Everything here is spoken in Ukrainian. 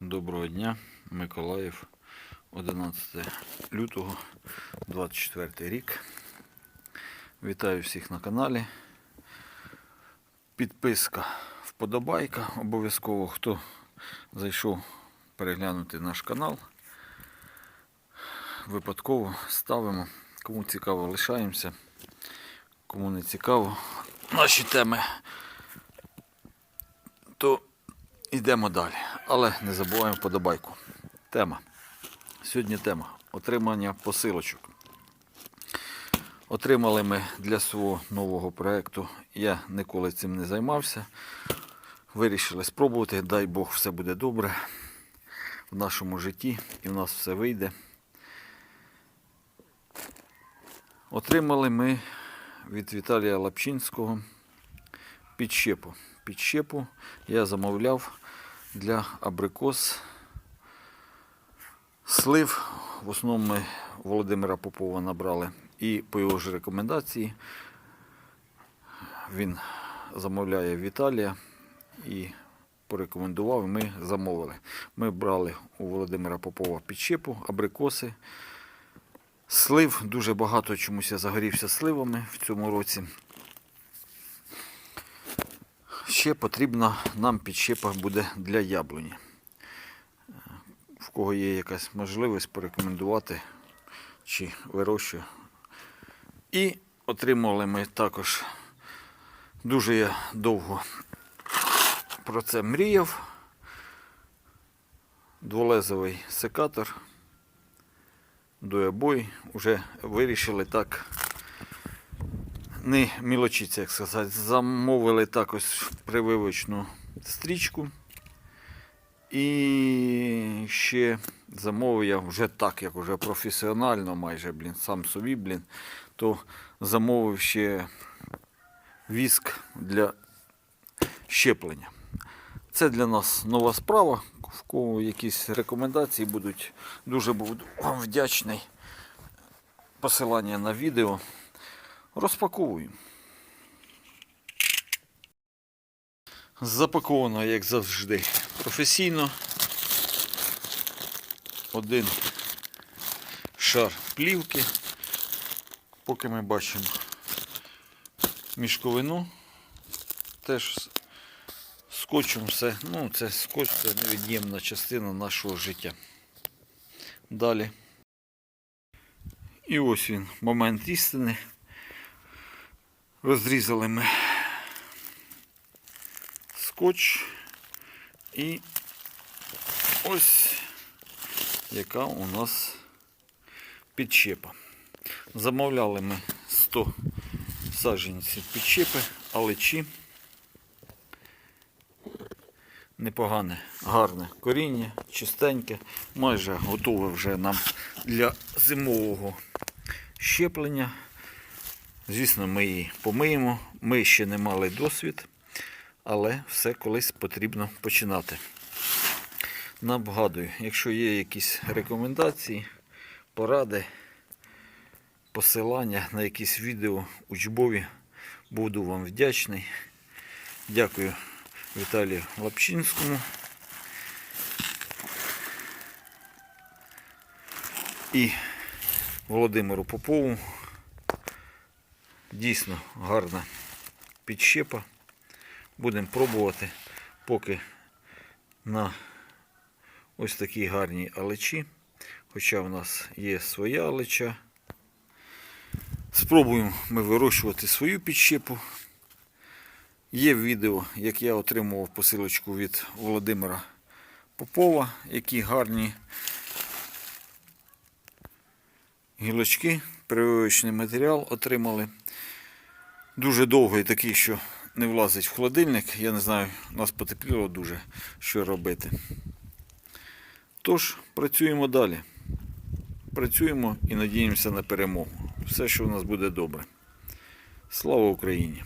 Доброго дня, Миколаїв, 11 лютого, 24 рік. Вітаю всіх на каналі. Підписка, вподобайка. Обов'язково, хто зайшов переглянути наш канал. Випадково ставимо. Кому цікаво, лишаємося. Кому не цікаво, наші теми, то йдемо далі. Але не забуваємо вподобайку. Тема. Сьогодні тема отримання посилочок. Отримали ми для свого нового проєкту. Я ніколи цим не займався. Вирішили спробувати. Дай Бог, все буде добре в нашому житті і в нас все вийде. Отримали ми від Віталія Лапчинського підщепу. Підщепу я замовляв для абрикос слив. В основному ми Володимира Попова набрали. І по його ж рекомендації він замовляє Віталія і порекомендував, ми замовили. Ми брали у Володимира Попова підщепу, абрикоси. Слив дуже багато чомусь я загорівся сливами в цьому році. Ще потрібна нам підщепа буде для яблуні. В кого є якась можливість порекомендувати чи вирощує. І отримали ми також дуже я довго про це мріяв. Дволезовий секатор дуебой вже вирішили так не мілочиться, як сказати. Замовили також прививочну стрічку. І ще замовив я вже так, як вже професіонально, майже, блін, сам собі, блін, то замовив ще віск для щеплення. Це для нас нова справа. В кого якісь рекомендації будуть, дуже буду вам вдячний. Посилання на відео. Розпаковуємо. Запаковано, як завжди, професійно. Один шар плівки. Поки ми бачимо мішковину. Теж скотчем все. Ну, це скотч це невід'ємна частина нашого життя. Далі. І ось він, момент істини. Розрізали ми скотч і ось яка у нас підщепа. Замовляли ми 100 саджанців підщепи, алечі. Непогане, гарне коріння, чистеньке, майже готове вже нам для зимового щеплення. Звісно, ми її помиємо. Ми ще не мали досвід, але все колись потрібно починати. Нагадую, якщо є якісь рекомендації, поради, посилання на якісь відео учбові, буду вам вдячний. Дякую Віталію Лапчинському. І Володимиру Попову. Дійсно гарна підщепа. Будемо пробувати, поки на ось такій гарній алечі. Хоча в нас є своя алеча. Спробуємо ми вирощувати свою підщепу. Є відео, як я отримував посилочку від Володимира Попова, які гарні гілочки, прививочний матеріал отримали. Дуже довгий такий, що не влазить в холодильник. Я не знаю, нас потепліло дуже, що робити. Тож, працюємо далі. Працюємо і надіємося на перемогу. Все, що в нас буде добре. Слава Україні!